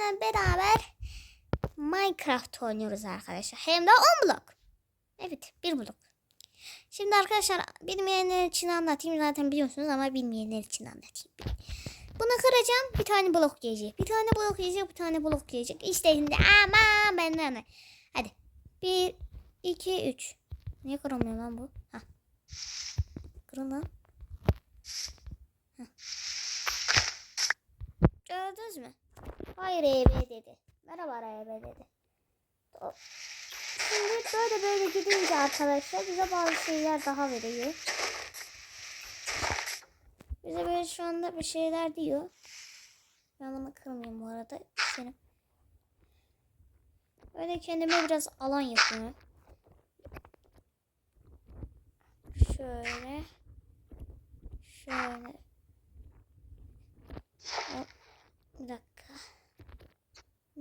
sizinle beraber Minecraft oynuyoruz arkadaşlar. Hem de 10 blok. Evet bir blok. Şimdi arkadaşlar bilmeyenler için anlatayım. Zaten biliyorsunuz ama bilmeyenler için anlatayım. Bunu kıracağım. Bir tane blok gelecek. Bir tane blok gelecek. Bir tane blok gelecek. İşte şimdi ama benden ne? Hadi. Bir, iki, üç. Niye kıramıyor lan bu? Hah. Kırın lan. Gördünüz mü? Hayır EB dedi. Merhaba EB dedi. Şimdi böyle böyle gidince arkadaşlar bize bazı şeyler daha veriyor. Bize böyle şu anda bir şeyler diyor. Ben bunu kırmayayım bu arada. Senin. Böyle kendime biraz alan yapıyorum. Şöyle. Şöyle. Hop. Bir dakika.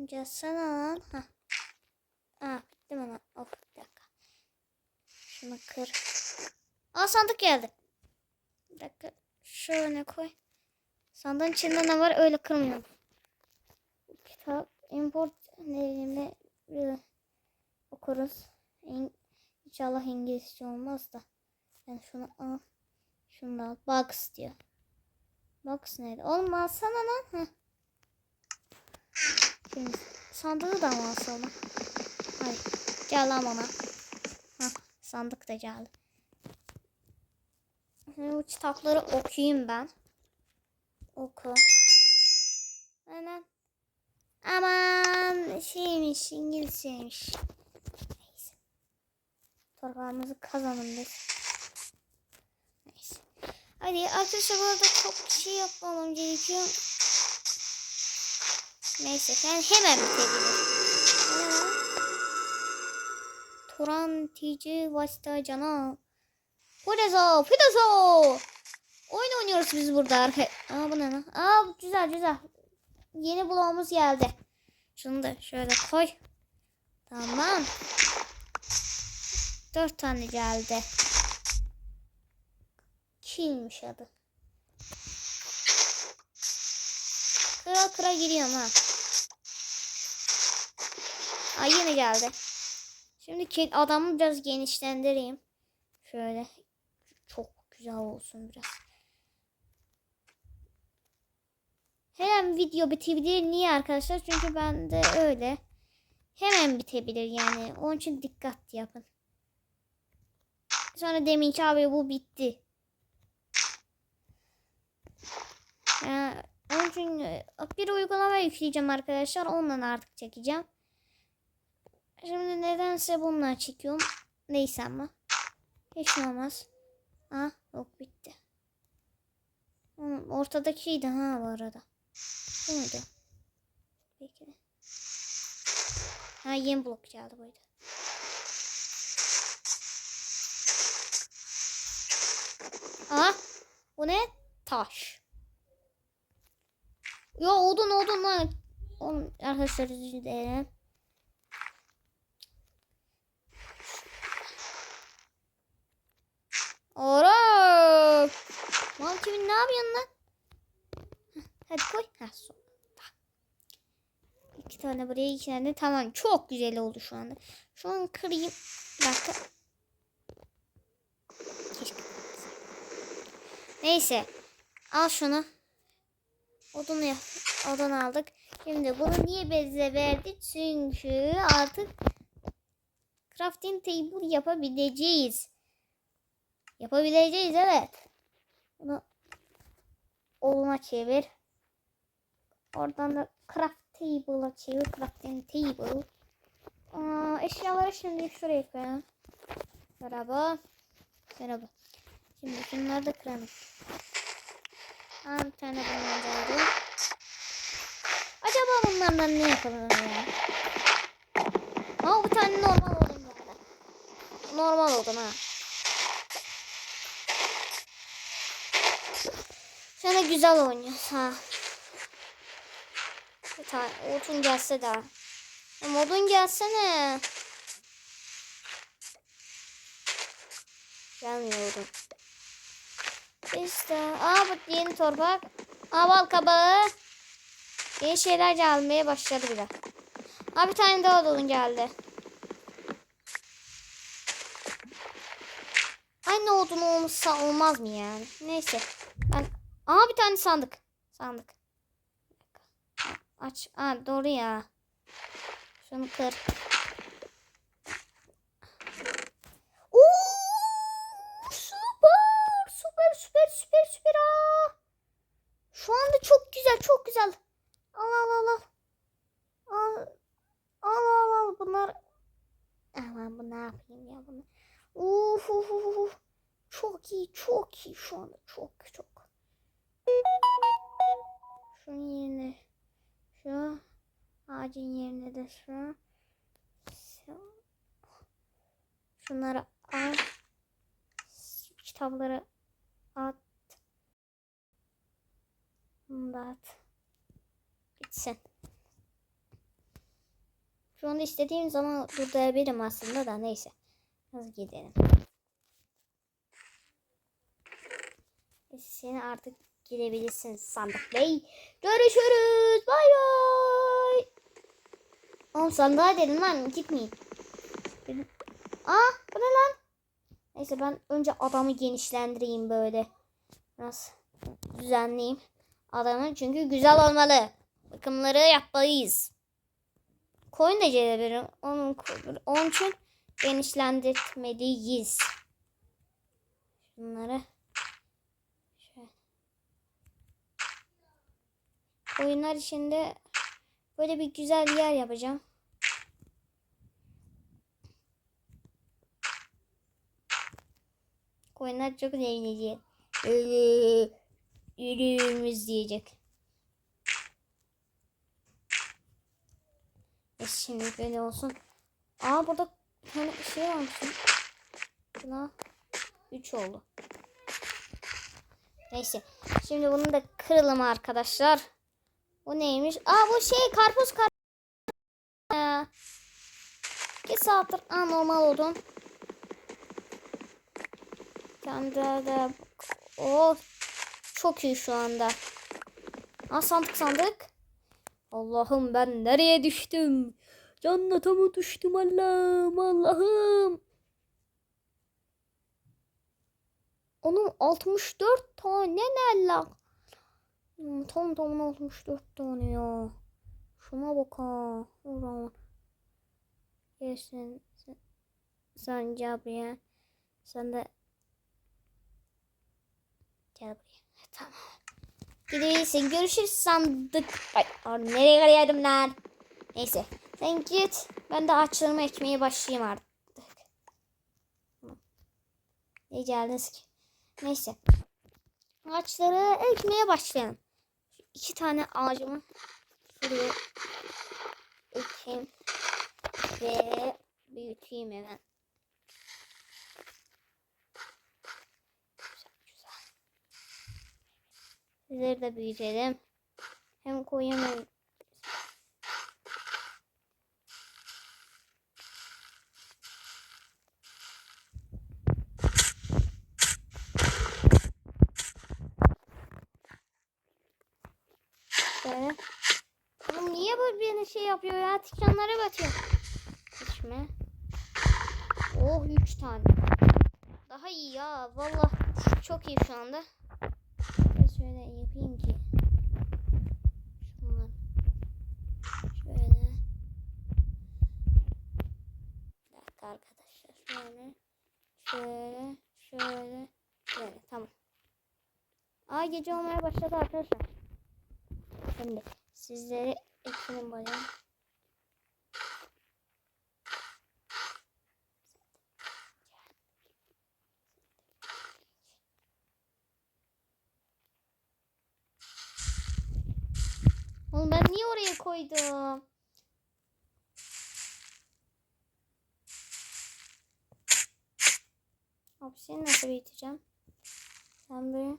Gelsene lan. Hah. Aa bitti mi lan? Of bir dakika. Şunu kır. Aa sandık geldi. Bir dakika. Şöyle koy. Sandığın içinde ne var öyle kırmıyorum. Kitap import ne e, okuruz. İn, inşallah İngilizce olmaz da. Ben şunu al. Şunu da al. Box diyor. Box neydi? Oğlum alsana lan. Heh. Şimdi sandığı da mı alsana? Hayır. Gel lan bana. Sandık da geldi. Şimdi bu kitapları okuyayım ben. Oku. Hemen. Aman şeymiş İngilizceymiş. Neyse. Torbamızı kazanın biz. Neyse. Hadi arkadaşlar bu arada çok şey yapmamam gerekiyor. Neyse ben hemen bitebilirim. Hemen. Turan TC Vasta Cana. Fudezo, Fudezo. Oyun oynuyoruz biz burada arka. Aa bu ne lan? Aa güzel güzel. Yeni bloğumuz geldi. Şunu da şöyle koy. Tamam. Dört tane geldi. Kimmiş adı? Kıra kıra giriyorum ha. Ay yine geldi. Şimdi adamı biraz genişlendireyim. Şöyle çok güzel olsun biraz. Hemen video bitebilir. Niye arkadaşlar? Çünkü ben de öyle. Hemen bitebilir yani. Onun için dikkat yapın. Sonra deminki abi bu bitti. Ya, onun için e, bir uygulama yükleyeceğim arkadaşlar. Ondan artık çekeceğim. Şimdi nedense bununla çekiyorum. Neyse ama. Hiç şey olmaz. Ah yok bitti. Ortadakiydi ha bu arada. Bu muydu? Peki. Ha yeni blok geldi buydu. Aa bu ne? Taş. Yo odun odun lan. Oğlum arkadaşlar özür Kimin ne yapıyorsun lan? Hadi koy. Ha son. İki tane buraya iki tane. Tamam çok güzel oldu şu anda. Şu an kırayım. Bir dakika. Neyse. Al şunu. Odunu yap. Odun aldık. Şimdi bunu niye bize verdi? Çünkü artık crafting table yapabileceğiz. Yapabileceğiz evet. Bunu oluna çevir. Oradan da craft table'a çevir. Crafting table. Aa, eşyaları şimdi şuraya koyalım. Merhaba. Merhaba. Şimdi şunları da kıralım. Aa, bir tane bundan geldi. Acaba bunlardan ne yapalım ya? Aa, bir tane normal geldi. Normal odun ha. Şöyle güzel oynuyoruz ha. Bir tane odun gelse de. Ama odun gelsene. Gelmiyor odun. İşte. Aa bu yeni torpak. Aa bal kabağı. Yeni şeyler gelmeye başladı bile. Aa bir tane daha odun geldi. Aynı odun olmuşsa olmaz mı yani? Neyse. Aa bir tane sandık. Sandık. Aç. Aa doğru ya. Şunu kır. Oo! Süper! Süper süper süper süper. Aa! Şu anda çok güzel çok güzel. Al al al al. Al al al al bunlar. Aman bu ne yapayım ya bunu. Uf uf uf. Çok iyi çok iyi şu anda çok çok. Şunun yerine şu ağacın yerine de şu. şu. Şunları al. Kitapları at. Bunu da at. Gitsin. Şu anda istediğim zaman durdurabilirim aslında da neyse. Hızlı gidelim. Seni artık gidebilirsin sandık bey. Görüşürüz. Bay bay. Oğlum sandığa dedim lan gitmeyin. Aa bu ne lan? Neyse ben önce adamı genişlendireyim böyle. Biraz düzenleyeyim. Adamı çünkü güzel olmalı. Bakımları yapmalıyız. Koyun da gelebilirim. Onun, onun için genişlendirmeliyiz. Şunları şöyle. Koyunlar içinde böyle bir güzel bir yer yapacağım. Koyunlar çok eğlenecek. Ee, Yürüyümüz diyecek. E şimdi böyle olsun. Aa burada tane şey varmış. Buna 3 oldu. Neyse. Şimdi bunu da kıralım arkadaşlar. Bu neymiş? Aa bu şey karpuz kar. Ee, İki saattir. Aa normal oldum. Kendi de. Oh. Çok iyi şu anda. Aa sandık sandık. Allah'ım ben nereye düştüm? Cennete mi düştüm Allah'ım Allah'ım. Onun 64 tane ne lan? Hmm, Tam tamına 64 tane ya. Şuna bak ha. Ulan. Yesin. Sen, sen gel buraya. Sen de gel. Tamam. Gidebilirsin. Görüşürüz sandık. Ay, nereye arıyorum lan? Neyse. Sen git. Ben de ağaçlarımı ekmeye başlayayım artık. Ne geldiniz ki? Neyse. Ağaçları ekmeye başlayalım. İki tane ağacımı şuraya ekeyim. Ve büyüteyim hemen. Güzel güzel. Sizleri de büyütelim. Hem koyun hem Böyle. Oğlum niye böyle bir şey yapıyor ya? Tikanlara batıyor. Düşme. Oh 3 tane. Daha iyi ya. Vallahi çok iyi şu anda. Şöyle yapayım ki. Şunlar. Şöyle. Bir dakika arkadaşlar. Şöyle. Şöyle. Şöyle. Şöyle. Tamam. Aa gece olmaya başladı arkadaşlar. Şimdi sizleri ekledim böyle. Oğlum ben niye oraya koydum? Hapsini nasıl büyüteceğim? Sen böyle.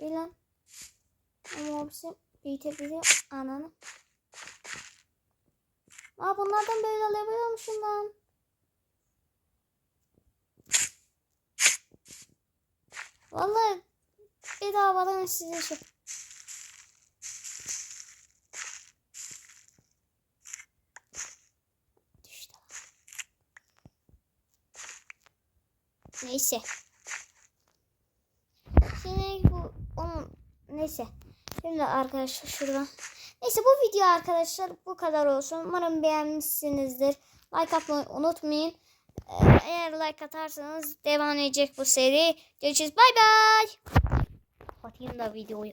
Bir lan. Ama o bizim büyütebiliyor. Ananı. Aa bunlardan böyle alabiliyormuşum ben. Vallahi bedavadan size şey. Neyse. Şimdi bu onun neyse. Şimdi arkadaşlar şuradan. Neyse bu video arkadaşlar bu kadar olsun. Umarım beğenmişsinizdir. Like atmayı unutmayın. Ee, Eğer like atarsanız devam edecek bu seri. Görüşürüz. Bay bay. Kapatayım da videoyu.